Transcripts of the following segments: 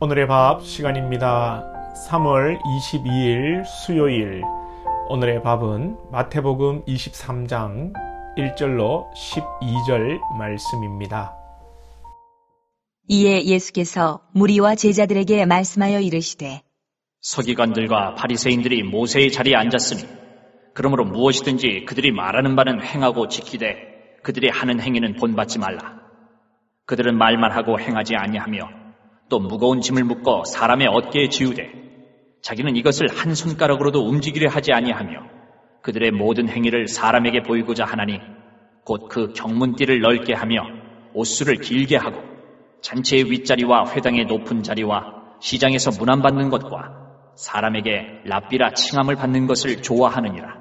오늘의 밥 시간입니다. 3월 22일 수요일 오늘의 밥은 마태복음 23장 1절로 12절 말씀입니다. 이에 예수께서 무리와 제자들에게 말씀하여 이르시되 서기관들과 바리새인들이 모세의 자리에 앉았으니 그러므로 무엇이든지 그들이 말하는 바는 행하고 지키되 그들이 하는 행위는 본받지 말라. 그들은 말만 하고 행하지 아니하며 또 무거운 짐을 묶어 사람의 어깨에 지우되 자기는 이것을 한 손가락으로도 움직이려 하지 아니하며 그들의 모든 행위를 사람에게 보이고자 하나니 곧 그 경문띠를 넓게 하며 옷수를 길게 하고 잔치의 윗자리와 회당의 높은 자리와 시장에서 문안 받는 것과 사람에게 랍비라 칭함을 받는 것을 좋아하느니라.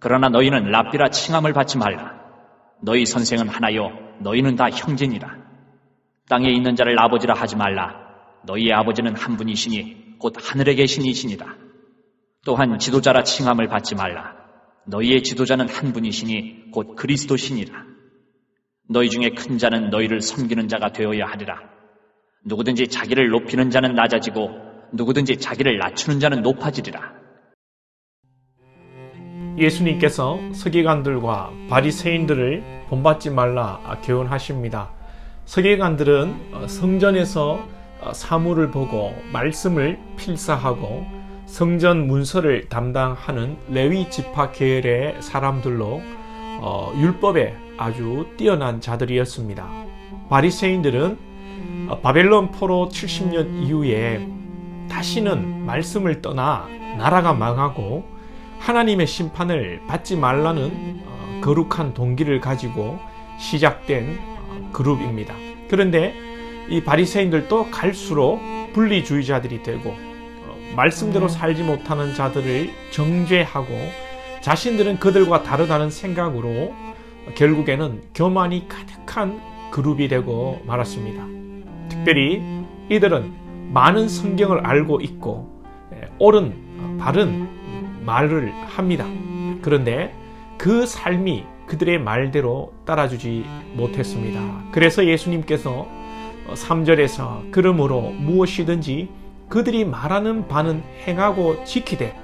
그러나 너희는 랍비라 칭함을 받지 말라. 너희 선생은 하나요, 너희는 다 형제니라. 땅에 있는 자를 아버지라 하지 말라. 너희의 아버지는 한 분이시니 곧 하늘에 계신 이시니라. 또한 지도자라 칭함을 받지 말라. 너희의 지도자는 한 분이시니 곧 그리스도시니라. 너희 중에 큰 자는 너희를 섬기는 자가 되어야 하리라. 누구든지 자기를 높이는 자는 낮아지고 누구든지 자기를 낮추는 자는 높아지리라. 예수님께서 서기관들과 바리새인들을 본받지 말라 교훈하십니다. 서기관들은 어, 성전에서 어, 사물을 보고 말씀을 필사하고 성전 문서를 담당하는 레위 지파 계열의 사람들로 어, 율법에 아주 뛰어난 자들이었습니다. 바리새인들은 어, 바벨론 포로 70년 이후에 다시는 말씀을 떠나 나라가 망하고 하나님의 심판을 받지 말라는 어, 거룩한 동기를 가지고 시작된 어, 그룹입니다. 그런데 이 바리새인들도 갈수록 분리주의자들이 되고 어, 말씀대로 살지 못하는 자들을 정죄하고 자신들은 그들과 다르다는 생각으로 결국에는 교만이 가득한 그룹이 되고 말았습니다. 특별히 이들은 많은 성경을 알고 있고 예, 옳은 어, 바른 말을 합니다. 그런데 그 삶이 그들의 말대로 따라주지 못했습니다. 그래서 예수님께서 3절에서 그러므로 무엇이든지 그들이 말하는 바는 행하고 지키되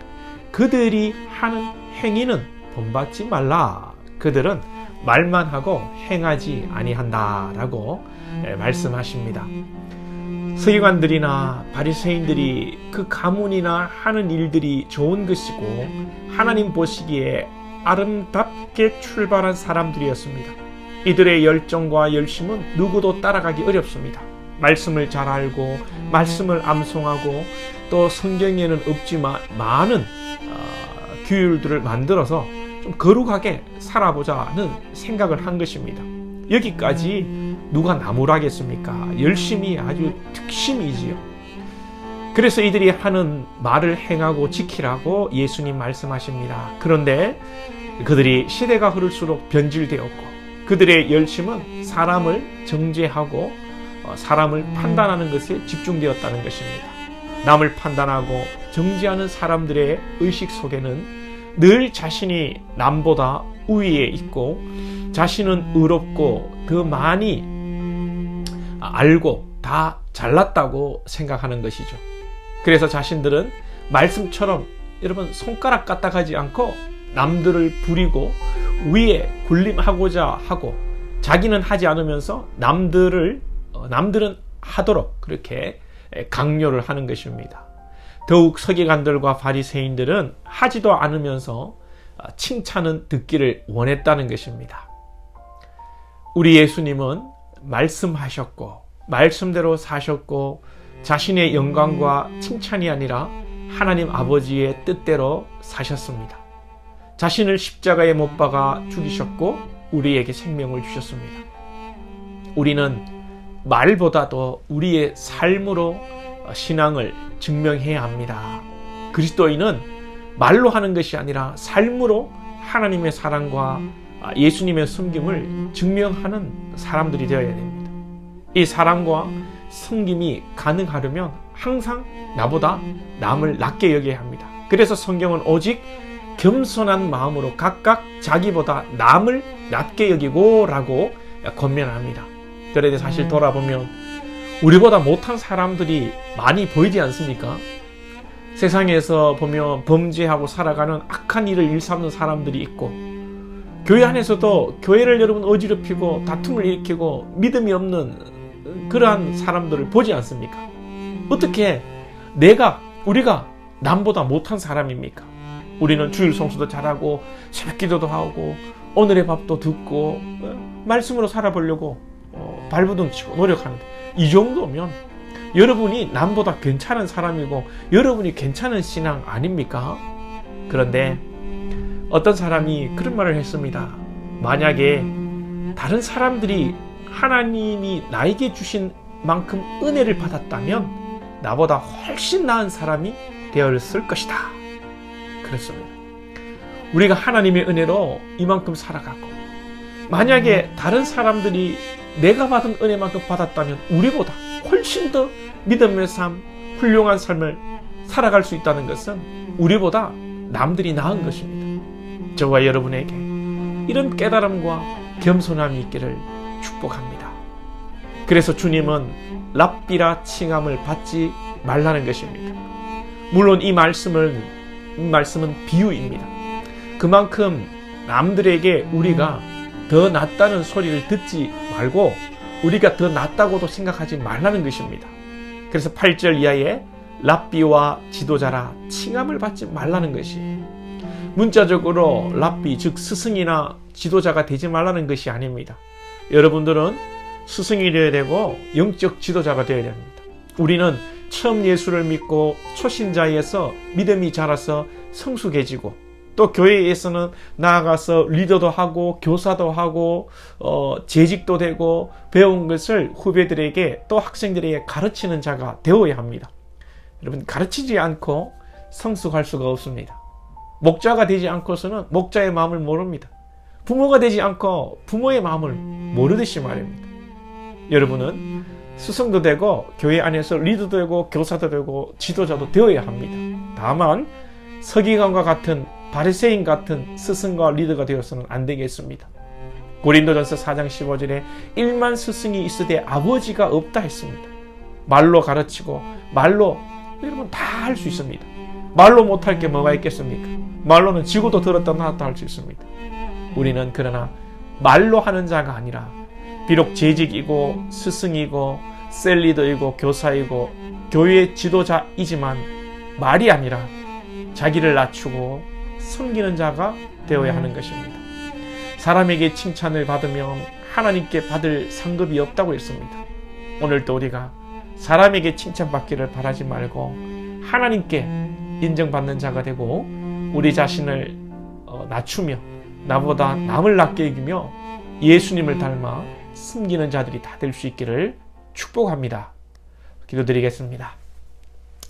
그들이 하는 행위는 본받지 말라. 그들은 말만 하고 행하지 아니한다라고 예, 말씀하십니다. 서기관들이나 바리새인들이 그 가문이나 하는 일들이 좋은 것이고 하나님 보시기에 아름답게 출발한 사람들이었습니다. 이들의 열정과 열심은 누구도 따라가기 어렵습니다. 말씀을 잘 알고 말씀을 암송하고 또 성경에는 없지만 많은 어, 규율들을 만들어서 좀 거룩하게 살아보자는 생각을 한 것입니다. 여기까지 누가 나무라겠습니까? 열심히 아주 특심이지요. 그래서 이들이 하는 말을 행하고 지키라고 예수님 말씀하십니다. 그런데 그들이 시대가 흐를수록 변질되었고 그들의 열심은 사람을 정죄하고 어, 사람을 판단하는 것에 집중되었다는 것입니다. 남을 판단하고 정죄하는 사람들의 의식 속에는 늘 자신이 남보다 우위에 있고 자신은 의롭고 더 많이 알고 다 잘났다고 생각하는 것이죠. 그래서 자신들은 말씀처럼 여러분 손가락 까딱하지 않고 남들을 부리고 위에 군림하고자 하고 자기는 하지 않으면서 남들을 어, 남들은 하도록 그렇게 강요를 하는 것입니다. 더욱 서기관들과 바리새인들은 하지도 않으면서 어, 칭찬은 듣기를 원했다는 것입니다. 우리 예수님은 말씀하셨고 말씀대로 사셨고 자신의 영광과 칭찬이 아니라 하나님 아버지의 뜻대로 사셨습니다. 자신을 십자가에 못 박아 죽이셨고 우리에게 생명을 주셨습니다. 우리는 말보다도 우리의 삶으로 신앙을 증명해야 합니다. 그리스도인은 말로 하는 것이 아니라 삶으로 하나님의 사랑과 예수님의 섬김을 증명하는 사람들이 되어야 됩니다. 이 사랑과 섬김이 가능하려면 항상 나보다 남을 낮게 여겨야 합니다. 그래서 성경은 오직 겸손한 마음으로 각각 자기보다 남을 낮게 여기고 라고 권면합니다. 그런데 사실 돌아보면 우리보다 못한 사람들이 많이 보이지 않습니까? 세상에서 보면 범죄하고 살아가는 악한 일을 일삼는 사람들이 있고 교회 안에서도 교회를 여러분 어지럽히고 다툼을 일으키고 믿음이 없는 그러한 사람들을 보지 않습니까? 어떻게 내가 우리가 남보다 못한 사람입니까? 우리는 주일 성수도 잘하고 새벽 기도도 하고 오늘의 밥도 듣고 어, 말씀으로 살아보려고 어, 발버둥 치고 노력하는데 이 정도면 여러분이 남보다 괜찮은 사람이고 여러분이 괜찮은 신앙 아닙니까? 그런데 어떤 사람이 그런 말을 했습니다. 만약에 다른 사람들이 하나님이 나에게 주신 만큼 은혜를 받았다면 나보다 훨씬 나은 사람이 되었을 것이다. 그랬습니다. 우리가 하나님의 은혜로 이만큼 살아가고 만약에 다른 사람들이 내가 받은 은혜만큼 받았다면 우리보다 훨씬 더 믿음의 삶, 훌륭한 삶을 살아갈 수 있다는 것은 우리보다 남들이 나은 것입니다. 저와 여러분에게 이런 깨달음과 겸손함이 있기를 축복합니다. 그래서 주님은 랍비라 칭함을 받지 말라는 것입니다. 물론 이 말씀은 이 말씀은 비유입니다. 그만큼 남들에게 우리가 더 낫다는 소리를 듣지 말고 우리가 더 낫다고도 생각하지 말라는 것입니다. 그래서 8절 이하에 랍비와 지도자라 칭함을 받지 말라는 것이 문자적으로 랍비 즉 스승이나 지도자가 되지 말라는 것이 아닙니다. 여러분들은 스승이 되어야 되고 영적 지도자가 되어야 됩니다. 우리는 처음 예수를 믿고 초신자에서 믿음이 자라서 성숙해지고 또 교회에서는 나아가서 리더도 하고 교사도 하고 어, 재직도 되고 배운 것을 후배들에게 또 학생들에게 가르치는 자가 되어야 합니다. 여러분 가르치지 않고 성숙할 수가 없습니다. 목자가 되지 않고서는 목자의 마음을 모릅니다. 부모가 되지 않고 부모의 마음을 모르듯이 말입니다. 여러분은 스승도 되고 교회 안에서 리더도 되고 교사도 되고 지도자도 되어야 합니다. 다만 서기관과 같은 바리새인 같은 스승과 리더가 되어서는 안 되겠습니다. 고린도전서 4장 15절에 1만 스승이 있으되 아버지가 없다 했습니다. 말로 가르치고 말로 여러분 다 할 수 있습니다. 말로 못할 게 뭐가 있겠습니까? 말로는 지고도 들었다 놨다 할 수 있습니다. 우리는 그러나 말로 하는 자가 아니라 비록 재직이고 스승이고 셀리더이고 교사이고 교회 지도자이지만 말이 아니라 자기를 낮추고 섬기는 자가 되어야 하는 것입니다. 사람에게 칭찬을 받으면 하나님께 받을 상급이 없다고 했습니다. 오늘도 우리가 사람에게 칭찬받기를 바라지 말고 하나님께 인정받는 자가 되고 우리 자신을 어, 낮추며 나보다 남을 낮게 여기며 예수님을 닮아 숨기는 자들이 다 될 수 있기를 축복합니다. 기도드리겠습니다.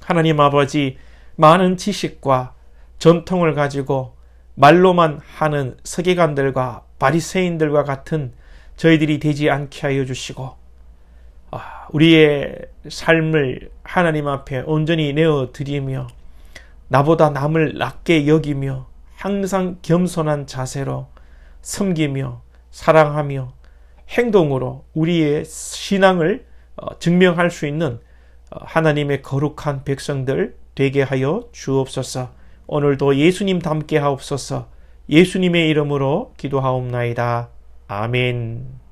하나님 아버지 많은 지식과 전통을 가지고 말로만 하는 서기관들과 바리새인들과 같은 저희들이 되지 않게 하여 주시고 아, 우리의 삶을 하나님 앞에 온전히 내어 드리며 나보다 남을 낮게 여기며 항상 겸손한 자세로 섬기며 사랑하며 행동으로 우리의 신앙을 어, 증명할 수 있는 어, 하나님의 거룩한 백성들 되게 하여 주옵소서. 오늘도 예수님 닮게 하옵소서. 예수님의 이름으로 기도하옵나이다. 아멘.